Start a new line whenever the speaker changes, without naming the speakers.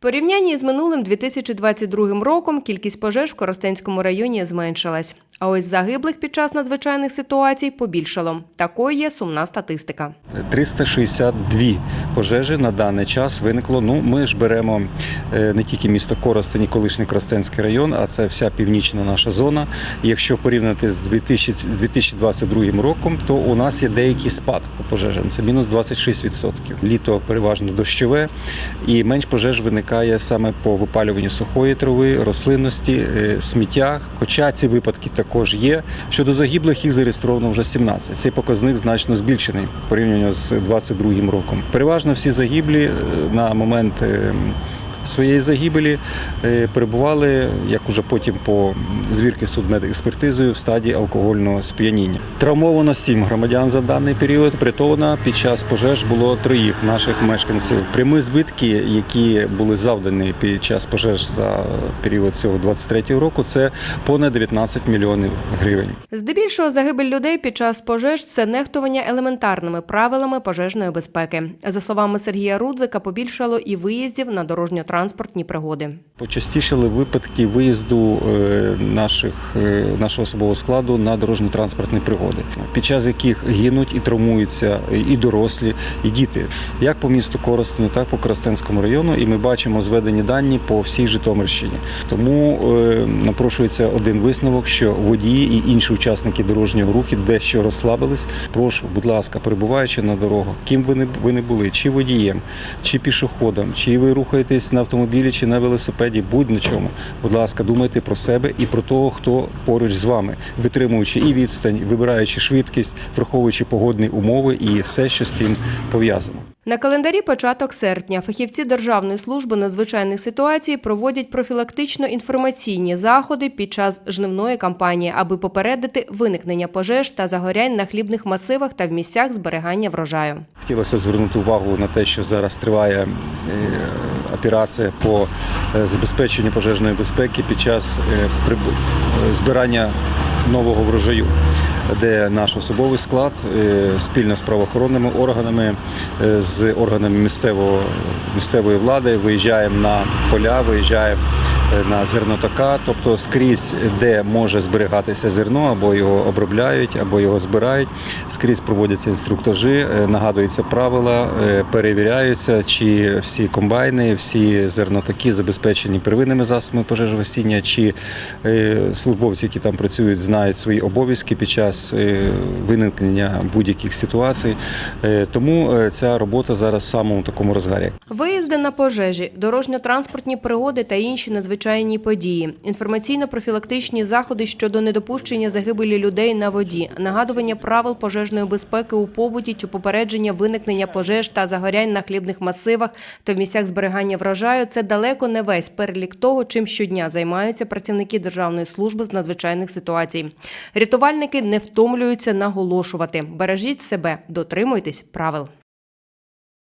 Порівнянні з минулим 2022 роком кількість пожеж в Коростенському районі зменшилась. А ось загиблих під час надзвичайних ситуацій побільшало. Такою є сумна статистика.
362 пожежі на даний час виникло. Ну, ми ж беремо е, не тільки місто Коростень і колишній Коростенський район, а це вся північна наша зона. Якщо порівняти з 2000 з 2022 роком, то у нас є деякий спад по пожежам. Це мінус 26%. Літо переважно дощове, і менш пожеж виникає саме по випалюванню сухої трави, рослинності, е, сміття. Хоча ці випадки також є. Щодо загиблих їх зареєстровано вже 17. Цей показник значно збільшений порівняно з 2022 роком. Переважно всі загиблі е, на момент. Своєї загибелі е, перебували, як уже потім по звірки судмедекспертизою в стадії алкогольного сп'яніння. Травмовано сім громадян за даний період. Врятовано під час пожеж було троїх наших мешканців. Прямі збитки, які були завдані під час пожеж за період цього 23 року, це понад 19 мільйонів гривень.
Здебільшого загибель людей під час пожеж це нехтування елементарними правилами пожежної безпеки. За словами Сергія Рудзика, побільшало і виїздів на дорожньо-транспортні пригоди.
Почастішали випадки виїзду е, наших, е, нашого особового складу на дорожньо-транспортні пригоди, під час яких гинуть і травмуються і дорослі, і діти, як по місту Коростеню, так і по Коростенському району. І ми бачимо зведені дані по всій Житомирщині. Тому е, напрошується один висновок, що водії і інші учасники дорожнього руху дещо розслабились. Прошу, будь ласка, перебуваючи на дорогах, ким ви не ви не були, чи водієм, чи пішоходом, чи ви рухаєтесь на автомобілі, чи на велосипеді, будь на чому. Будь ласка, думайте про себе і про того, хто поруч з вами, витримуючи і відстань, вибираючи швидкість, враховуючи погодні умови і все, що з цим пов'язано.
На календарі початок серпня фахівці Державної служби надзвичайних ситуацій проводять профілактично-інформаційні заходи під час жнивної кампанії, аби попередити виникнення пожеж та загорянь на хлібних масивах та в місцях зберігання врожаю.
Хотілося б звернути увагу на те, що зараз триває е, операція по е, забезпеченню пожежної безпеки під час е, е, збирання нового врожаю. Де наш особовий склад спільно з правоохоронними органами, з органами місцевого, місцевої влади виїжджаємо на поля, виїжджаємо на зернотока, тобто скрізь, де може зберігатися зерно, або його обробляють, або його збирають. Скрізь проводяться інструктажі, е, нагадуються правила, е, перевіряються, чи всі комбайни, всі зернотаки забезпечені первинними засобами пожежогасіння, чи е, службовці, які там працюють, знають свої обов'язки під час виникнення будь-яких ситуацій. Тому ця робота зараз в самому такому розгарі.
Виїзди на пожежі, дорожньо-транспортні пригоди та інші надзвичайні події, інформаційно-профілактичні заходи щодо недопущення загибелі людей на воді, нагадування правил пожежної безпеки у побуті чи попередження виникнення пожеж та загорянь на хлібних масивах та в місцях зберігання врожаю – це далеко не весь перелік того, чим щодня займаються працівники Державної служби з надзвичайних ситуацій. Рятувальники не втомлюються наголошувати: бережіть себе, дотримуйтесь правил.